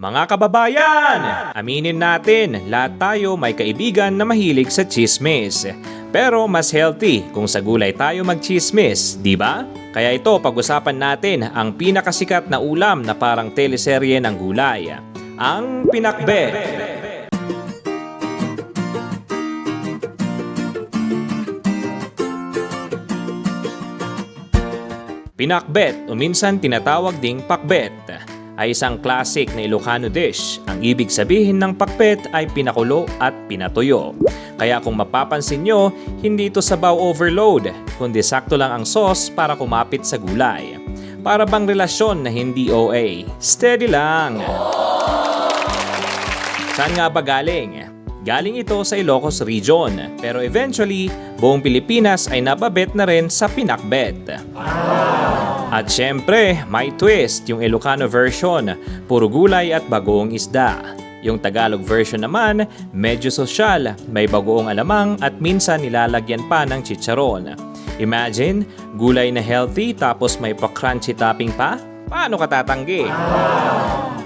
Mga kababayan, aminin natin, lahat tayo may kaibigan na mahilig sa chismis. Pero mas healthy kung sa gulay tayo mag-chismis, di ba? Kaya ito, pag-usapan natin ang pinakasikat na ulam na parang teleserye ng gulay. Ang pinakbet. Pinakbet o minsan tinatawag ding pakbet ay isang classic na Ilocano dish. Ang ibig sabihin ng pakbet ay pinakulo at pinatuyo. Kaya kung mapapansin nyo, hindi ito sabaw overload, kundi sakto lang ang sauce para kumapit sa gulay. Para bang relasyon na hindi OA. Steady lang! Saan nga ba galing? Galing ito sa Ilocos Region, pero eventually, buong Pilipinas ay nababet na rin sa pinakbet. At syempre, may twist yung Ilocano version, puro gulay at bagoong isda. Yung Tagalog version naman, medyo sosyal, may bagoong alamang at minsan nilalagyan pa ng chicharon. Imagine, gulay na healthy tapos may pa-crunchy topping pa? Paano ka tatanggi?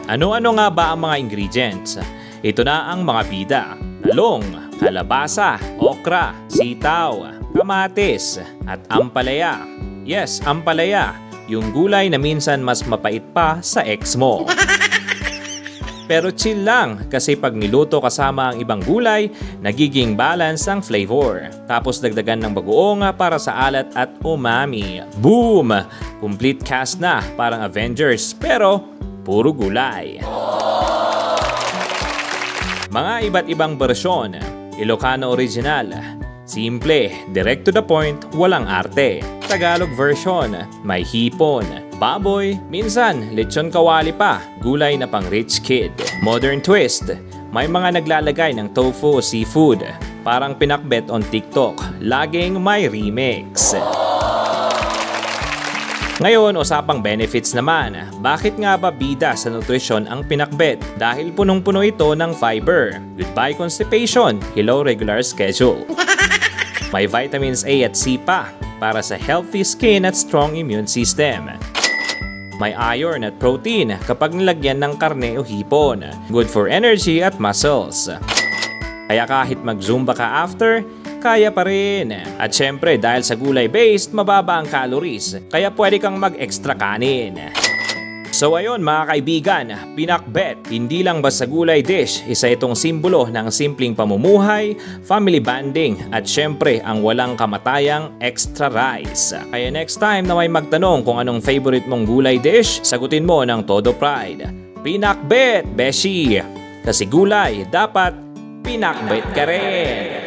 Ano-ano nga ba ang mga ingredients? Ito na ang mga bida. Talong, kalabasa, okra, sitaw, kamatis, at ampalaya. Yes, ampalaya. Yung gulay na minsan mas mapait pa sa ex mo. Pero chill lang kasi pag niluto kasama ang ibang gulay, nagiging balance ang flavor. Tapos dagdagan ng bagoong para sa alat at umami. Boom! Complete cast na, parang Avengers, pero puro gulay. Mga iba't ibang bersyon. Ilocano original. Simple, direct to the point, walang arte. Tagalog version, may hipon. Baboy, minsan lechon kawali pa, gulay na pang rich kid. Modern twist, may mga naglalagay ng tofu o seafood. Parang pinakbet on TikTok, laging may remix. Ngayon, usapang benefits naman. Bakit nga ba bida sa nutrisyon ang pinakbet? Dahil punong-puno ito ng fiber. Goodbye constipation, hello regular schedule. May vitamins A at C pa para sa healthy skin at strong immune system. May iron at protein kapag nilagyan ng karne o hipon. Good for energy at muscles. Kaya kahit mag-zumba ka after, kaya pa rin. At syempre dahil sa gulay-based, mababa ang calories, kaya pwede kang mag-extra kanin. So ayun mga kaibigan, pinakbet, hindi lang basta gulay dish, isa itong simbolo ng simpleng pamumuhay, family bonding, at syempre ang walang kamatayang extra rice. Kaya next time na may magtanong kung anong favorite mong gulay dish, sagutin mo ng todo pride. Pinakbet, Beshi! Kasi gulay, dapat pinakbet ka rin!